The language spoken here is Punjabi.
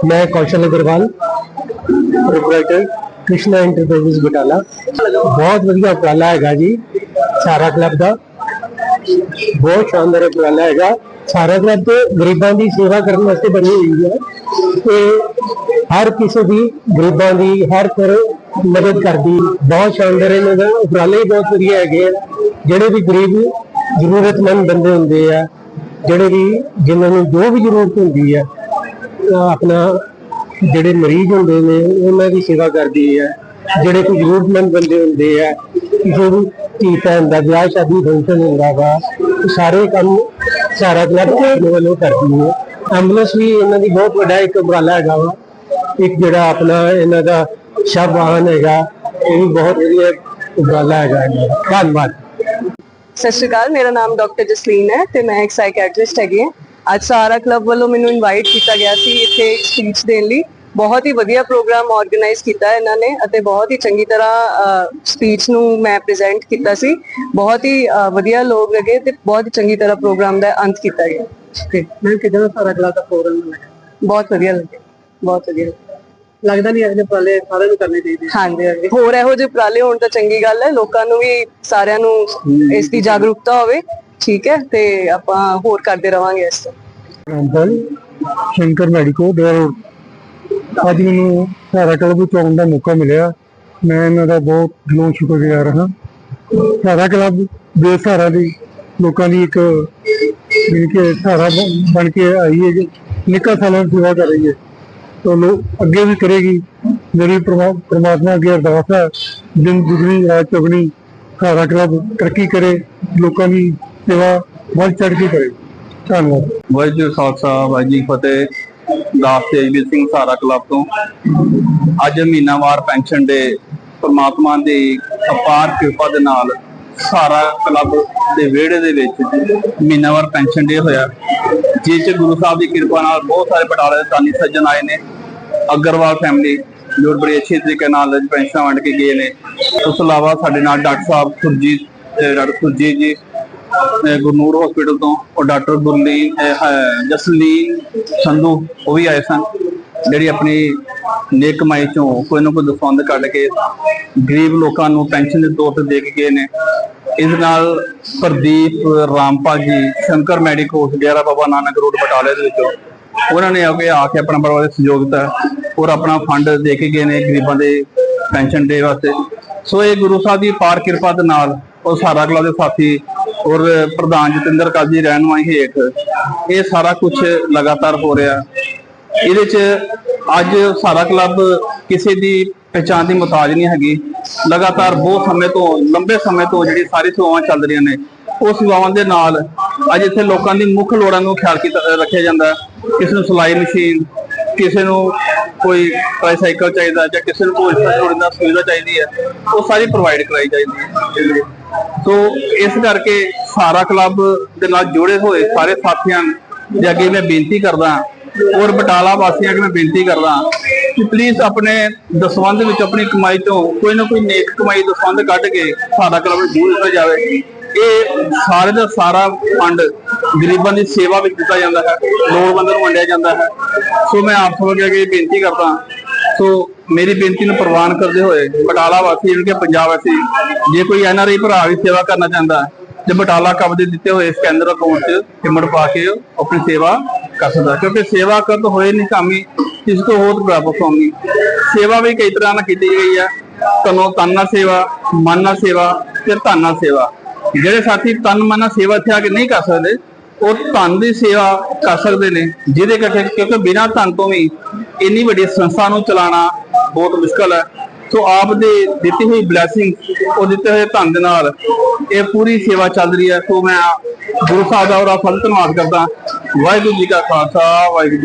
मैं कौशल अग्रवाल प्रोपराइटर कृष्णा एंटरप्राइजेस बटाला बहुत ਵਧੀਆ ਉਪਰਾਲਾ ਹੈਗਾ ਜੀ ਸਾਰਾ ਕਲੱਬ ਦਾ ਬਹੁਤ ਸ਼ਾਨਦਾਰ ਉਪਰਾਲਾ ਹੈਗਾ ਸਾਰਾ ਕਲੱਬ ਤੇ ਗਰੀਬਾਂ ਦੀ ਸੇਵਾ ਕਰਨ ਵਾਸਤੇ ਬਣੀ ਹੋਈ ਹੈ ਤੇ ਹਰ ਕਿਸੇ ਦੀ ਗਰੀਬਾਂ ਦੀ ਹਰ ਤਰ੍ਹਾਂ ਮਦਦ ਕਰਦੀ ਬਹੁਤ ਸ਼ਾਨਦਾਰ ਇਹਨਾਂ ਦਾ ਉਪਰਾਲੇ ਹੀ ਬਹੁਤ ਵਧੀਆ ਹੈਗੇ ਆ ਜਿਹੜੇ ਵੀ ਗਰੀਬ ਜ਼ਰੂਰਤਮੰਦ ਬੰਦੇ ਹੁੰਦੇ ਆ ਜਿਹੜੇ ਵੀ ਜਿਨ੍ਹਾਂ ਨੂੰ ਜੋ ਵੀ ਜ਼ਰੂਰਤ ਹੁੰਦੀ ਹੈ ਅਹ ਆਪਣਾ ਜਿਹੜੇ ਮਰੀਜ਼ ਹੁੰਦੇ ਨੇ, ਉਹਨਾਂ ਦੀ ਸੇਵਾ ਕਰਦੀ ਹੈ। ਜਿਹੜੇ ਕੋਈ ਜ਼ਰੂਰਤਮੰਦ ਬੰਦੇ ਹੁੰਦੇ ਆ ਕਿਸੇ ਨੂੰ ਧੀ ਭੈਣ ਦਾ ਵਿਆਹ ਸ਼ਾਦੀ ਫੰਕਸ਼ਨ ਹੁੰਦਾ ਵਾ ਸਾਰੇ ਕੰਮ ਸਾਰਾ ਕਲੱਬ ਆਪਣੇ ਵੱਲੋਂ ਕਰਦੀ ਹੈ। ਐਂਬੂਲੈਂਸ ਵੀ ਇਹਨਾਂ ਦੀ ਬਹੁਤ ਵੱਡਾ ਇੱਕ ਉਪਰਾਲਾ ਹੈਗਾ ਵਾ। ਇੱਕ ਜਿਹੜਾ ਆਪਣਾ ਇਹਨਾਂ ਦਾ ਸ਼ਬ ਵਾਹਨ ਹੈਗਾ, ਇਹ ਵੀ ਬਹੁਤ ਵਧੀਆ ਉਪਰਾਲਾ ਹੈਗਾ ਇਹਨਾਂ ਧੰਨਵਾਦ। ਸਤਿ ਸ਼੍ਰੀ ਅਕਾਲ, ਮੇਰਾ ਨਾਮ ਡਾਕਟਰ ਜਸਲੀਨ ਹੈ ਤੇ ਮੈਂ ਇੱਕ ਸਾਈਕੈਟ੍ਰਿਸਟ ਹੈਗੀ ਹਾਂ। ਅੱਜ ਸਾਰਾ ਕਲੱਬ ਵੱਲੋਂ ਮੈਨੂੰ ਇਨਵਾਈਟ ਕੀਤਾ ਗਿਆ ਸੀ ਇੱਥੇ ਇੱਕ ਸਪੀਚ ਦੇਣ ਲਈ। ਬਹੁਤ ਹੀ ਵਧੀਆ ਪ੍ਰੋਗਰਾਮ ਆਰਗੇਨਾਈਜ਼ ਕੀਤਾ ਇਹਨਾਂ ਨੇ ਅਤੇ ਬਹੁਤ ਹੀ ਚੰਗੀ ਤਰ੍ਹਾਂ ਸਪੀਚ ਨੂੰ ਮੈਂ ਪ੍ਰੈਜ਼ੈਂਟ ਕੀਤਾ ਸੀ। ਬਹੁਤ ਹੀ ਵਧੀਆ ਲੋਕ ਲੱਗੇ ਤੇ ਬਹੁਤ ਹੀ ਚੰਗੀ ਤਰ੍ਹਾਂ ਪ੍ਰੋਗਰਾਮ ਦਾ ਅੰਤ ਕੀਤਾ ਗਿਆ। ਮੈਂ ਕਿਦਾਂ ਸਾਰਾ ਕਲੱਬ ਦਾ ਪ੍ਰੋਗਰਾਮ ਬਹੁਤ ਵਧੀਆ ਲੱਗਿਆ ਬਹੁਤ ਵਧੀਆ। ਲੱਗਦਾ ਨਹੀਂ ਇਹਨੇ ਉਪਰਾਲੇ ਸਾਰਿਆਂ ਨੂੰ ਕਰਨੇ ਚਾਹੀਦੇ। ਹਾਂਜੀ ਹਾਂਜੀ। ਹੋਰ ਇਹੋ ਜਿਹੇ ਉਪਰਾਲੇ ਹੋਣ ਤਾਂ ਚੰਗੀ ਗੱਲ ਹੈ ਲੋਕਾਂ ਨੂੰ ਵੀ ਸਾਰਿਆਂ ਨੂੰ ਇਸ ਦੀ ਜਾਗਰੂਕਤਾ ਹੋਵੇ। ਠੀਕ ਹੈ, ਤੇ ਆਪਾਂ ਹੋਰ ਕਰਦੇ ਰਵਾਂਗੇ ਇਸ ਤੋਂ। ਰਾਮਪਾਲ ਸ਼ੰਕਰ ਮੈਡੀਕੋ ਦੇ ਅੱਜ ਮੈਨੂੰ ਸਾਰਾ ਕਲੱਬ ਵਿੱਚ ਦਾ ਮੌਕਾ ਮਿਲਿਆ। ਮੈਂ ਇਹਨਾਂ ਦਾ ਬਹੁਤ ਦਿਲੋਂ ਸ਼ੁਕਰਗੁਜ਼ਾਰ ਹਾਂ। ਸਾਰਾ ਕਲੱਬ ਬੇਸਹਾਰਾ ਦੀ ਲੋਕਾਂ ਦੀ ਇੱਕ ਮਿਲ ਕੇ ਬਣ- ਕੇ ਆਈ ਹੈ ਨਿੱਕਾ ਸਾਲਾਂ ਦੀ ਸੇਵਾ ਕਰ ਰਹੀ ਹੈ। ਤੋ ਲੋ, ਅੱਗੇ ਵੀ ਕਰੇਗੀ। ਮੇਰੀ ਪਰਮਾ- ਪ੍ਰਮਾਤਮਾ ਅੱਗੇ ਅਰਦਾਸ ਹੈ। ਦਿਨ ਦੁਗਣੀ, ਰਾਤ ਚੁਗਣੀ ਸਾਰਾ ਕਲੱਬ ਤਰੱਕੀ ਕਰੇ। ਲੋਕਾਂ ਦੀ ਸੇਵਾ ਵੱਧ ਚੜ੍ਹ ਕੇ ਕਰੇ। ਧੰਨਵਾਦ। ਵਾਹਿਗੁਰੂ ਖਾਲਸਾ, ਵਾਹਿਗੁਰੂ ਫਤਿਹ। ਦਾਸ ਤੇਜਵੀਰ ਸਿੰਘ ਸਾਰਾ ਕਲੱਬ ਤੋਂ। ਅੱਜ ਮਹੀਨਾਵਾਰ ਪੈਨਸ਼ਨ ਦੇ ਪ੍ਰਮਾਤਮਾ ਦੀ ਅਪਾਰ ਕਿਰਪਾ ਦੇ ਨਾਲ ਸਾਰਾ ਕਲੱਬ ਦੇ ਵਿਹੜੇ ਦੇ ਵਿੱਚ ਮਹੀਨਾਵਾਰ ਪੈਨਸ਼ਨ ਡੇ ਹੋਇਆ। ਜਿਸ ਚ ਗੁਰੂ ਸਾਹਿਬ ਦੀ ਕਿਰਪਾ ਨਾਲ ਬਹੁਤ ਸਾਰੇ ਬਟਾਲੇ ਦੇ ਦਾਨੀ ਸੱਜਣ ਆਏ ਨੇ। ਅਗਰਵਾਲ ਫੈਮਿਲੀ ਜੋ ਬੜੀ ਅੱਛੀ ਤਰੀਕੇ ਨਾਲ ਪੈਨਸ਼ਨ ਵੰਡ ਕੇ ਗਏ ਨੇ। ਉਸ ਤੋਂ ਇਲਾਵਾ ਸਾਡੇ ਨਾਲ doctor sahib Surjit doctor Surjit ji Gurnoor hospital ਤੋਂ ਉਹ ਡਾਕਟਰ ਗੁਰਲੀਨ ਜਸਲੀਨ ਸੰਧੂ, ਉਹ ਵੀ ਆਏ ਸਨ। ਜਿਹੜੀ ਆਪਣੀ ਨੇਕ ਕਮਾਈ ਚੋਂ ਕੋਈ ਨਾ ਕੋਈ ਦਸਵੰਦ ਕੱਢ ਕੇ ਗਰੀਬ ਲੋਕਾਂ ਨੂੰ ਪੈਨਸ਼ਨ ਦੇ ਤੌਰ ਤੇ ਦੇ ਕੇ ਗਏ ਨੇ। ਇਸ ਨਾਲ ਪ੍ਰਦੀਪ ਰਾਮਪਾਲ ਜੀ, ਸ਼ੰਕਰ ਮੈਡੀਕਲ ਡੇਰਾ ਬਾਬਾ ਨਾਨਕ ਰੋਡ ਬਟਾਲੇ ਦੇ ਵਿੱਚੋਂ ਉਹਨਾਂ ਨੇ ਆ ਕੇ ਆ ਕੇ ਆਪਣਾ ਬੜਾ ਸਹਿਯੋਗ ਦਿੱਤਾ ਔਰ ਆਪਣਾ ਫੰਡ ਦੇ ਕੇ ਗਏ ਨੇ ਗਰੀਬਾਂ ਦੇ ਪੈਨਸ਼ਨ ਦੇ ਵਾਸਤੇ। ਸੋ ਇਹ ਗੁਰੂ ਸਾਹਿਬ ਦੀ ਪਾਰ ਕਿਰਪਾ ਦੇ ਨਾਲ ਉਹ ਸਾਰਾ ਕਲਾ ਦੇ ਸਾਥੀ ਔਰ ਪ੍ਰਧਾਨ ਜਤਿੰਦਰ ਕਾਜੀ ਰਹਿਨਮਾਈ ਹੇਠ ਇਹ ਸਾਰਾ ਕੁਝ ਲਗਾਤਾਰ ਹੋ ਰਿਹਾ। ਇਹਦੇ ਚ ਅੱਜ ਸਾਰਾ ਕਲੱਬ ਕਿਸੇ ਦੀ ਪਛਾਣ ਦੀ ਮੁਤਾਜ ਨਹੀਂ ਹੈਗੀ। ਲਗਾਤਾਰ ਬਹੁਤ ਸਮੇਂ ਤੋਂ, ਲੰਬੇ ਸਮੇਂ ਤੋਂ ਜਿਹੜੀ ਸਾਰੀ ਸੇਵਾਵਾਂ ਚੱਲ ਰਹੀਆਂ ਨੇ, ਉਹ ਸੇਵਾਵਾਂ ਦੇ ਨਾਲ ਅੱਜ ਇੱਥੇ ਲੋਕਾਂ ਦੀ ਮੁੱਖ ਲੋੜਾਂ ਨੂੰ ਖਿਆਲ ਕੀਤਾ ਰੱਖਿਆ ਜਾਂਦਾ ਕਿਸੇ ਨੂੰ ਸਿਲਾਈ ਮਸ਼ੀਨ, ਕਿਸੇ ਨੂੰ ਕੋਈ ਟ੍ਰਾਈਸਾਈਕਲ ਚਾਹੀਦਾ ਜਾਂ ਕਿਸੇ ਨੂੰ ਕੋਈ ਲੋੜ ਸੁਵਿਧਾ ਚਾਹੀਦੀ ਹੈ, ਉਹ ਸਾਰੀ ਪ੍ਰੋਵਾਈਡ ਕਰਾਈ ਜਾਂਦੀ ਹੈ ਸੋ ਇਸ ਕਰਕੇ ਸਾਰਾ ਕਲੱਬ ਦੇ ਨਾਲ ਜੁੜੇ ਹੋਏ ਸਾਰੇ ਸਾਥੀਆਂ ਦੇ ਅੱਗੇ ਮੈਂ ਬੇਨਤੀ ਕਰਦਾ ਔਰ ਬਟਾਲਾ ਵਾਸੀਆਂ ਅੱਗੇ ਮੈਂ ਬੇਨਤੀ ਕਰਦਾ ਕਿ ਪਲੀਜ਼ ਆਪਣੇ ਦਸਵੰਧ ਵਿੱਚ ਆਪਣੀ ਕਮਾਈ ਤੋਂ ਕੋਈ ਨਾ ਕੋਈ ਨੇਕ ਕਮਾਈ ਦਸਵੰਧ ਕੱਢ ਕੇ ਸਾਡਾ ਕਲੱਬ ਨੂੰ ਜੂਝ ਦਿੱਤਾ ਜਾਵੇ। ਇਹ ਸਾਰੇ ਦਾ ਸਾਰਾ ਫੰਡ ਗਰੀਬਾਂ ਦੀ ਸੇਵਾ ਵਿੱਚ ਦਿੱਤਾ ਜਾਂਦਾ ਹੈ, ਲੋੜਵੰਦਾਂ ਨੂੰ ਵੰਡਿਆ ਜਾਂਦਾ ਹੈ। ਸੋ ਮੈਂ ਆਪ ਸਭ ਅੱਗੇ ਬੇਨਤੀ ਕਰਦਾ। ਸੋ ਮੇਰੀ ਬੇਨਤੀ ਨੂੰ ਪ੍ਰਵਾਨ ਕਰਦੇ ਹੋਏ ਬਟਾਲਾ ਵਾਸੀ, ਜਿਹੜੇ ਕਿ ਪੰਜਾਬ ਵਾਸੀ, ਜੇ ਕੋਈ ਐਨਆਰਆਈ ਭਰਾ ਵੀ ਸੇਵਾ ਕਰਨਾ ਚਾਹੁੰਦਾ ਤੇ ਬਟਾਲਾ ਕਬ ਦੇ ਦਿੱਤੇ ਹੋਏ ਸਕੈਨਰ ਅਕਾਊਂਟ 'ਚ ਹਿੰਮਤ ਪਾ ਕੇ ਆਪਣੀ ਸੇਵਾ ਕਰ ਸਕਦਾ ਕਿਉਂਕਿ ਸੇਵਾ ਕਰਨ ਹੋਏ ਨਹੀਂ ਇਸ ਤੋਂ ਹੋਰ ਪ੍ਰਾਪਤ ਹੋਣੀ ਸੇਵਾ ਵੀ ਕਈ ਤਰ੍ਹਾਂ ਨਾਲ ਕੀਤੀ ਗਈ ਹੈ। ਤਨੋਂ ਤਨ ਨਾਲ ਸੇਵਾ, ਮਨ ਨਾਲ ਸੇਵਾ ਤੇ ਧਨ ਨਾਲ ਸੇਵਾ। ਜਿਹੜੇ ਸਾਥੀ ਤਨ, ਮਨ ਨਾਲ ਸੇਵਾ ਇੱਥੇ ਆ ਕੇ ਨਹੀਂ ਕਰ ਸਕਦੇ, ਉਹ ਧਨ ਦੀ ਸੇਵਾ ਕਰ ਸਕਦੇ ਨੇ, ਜਿਹਦੇ ਕਰਕੇ ਕਿਉਂਕਿ ਬਿਨਾਂ ਧਨ ਤੋਂ ਵੀ ਇੰਨੀ ਵੱਡੀ ਸੰਸਥਾ ਨੂੰ ਚਲਾਉਣਾ ਬਹੁਤ ਮੁਸ਼ਕਲ ਹੈ। ਸੋ ਆਪ ਦੇ ਦਿੱਤੀ ਹੋਈ ਬਲੇਸਿੰਗ ਉਹ ਦਿੱਤੇ ਹੋਏ ਧੰਨ ਦੇ ਨਾਲ ਇਹ ਪੂਰੀ ਸੇਵਾ ਚੱਲ ਰਹੀ ਹੈ। ਸੋ ਮੈਂ ਗੁਰੂ ਸਾਹਿਬ ਦਾ ਉਹਦਾ ਫਲ ਧੰਨਵਾਦ ਕਰਦਾ। ਵਾਹਿਗੁਰੂ ਜੀ ਕਾ ਖਾਲਸਾ, ਵਾਹਿਗੁਰੂ ਜੀ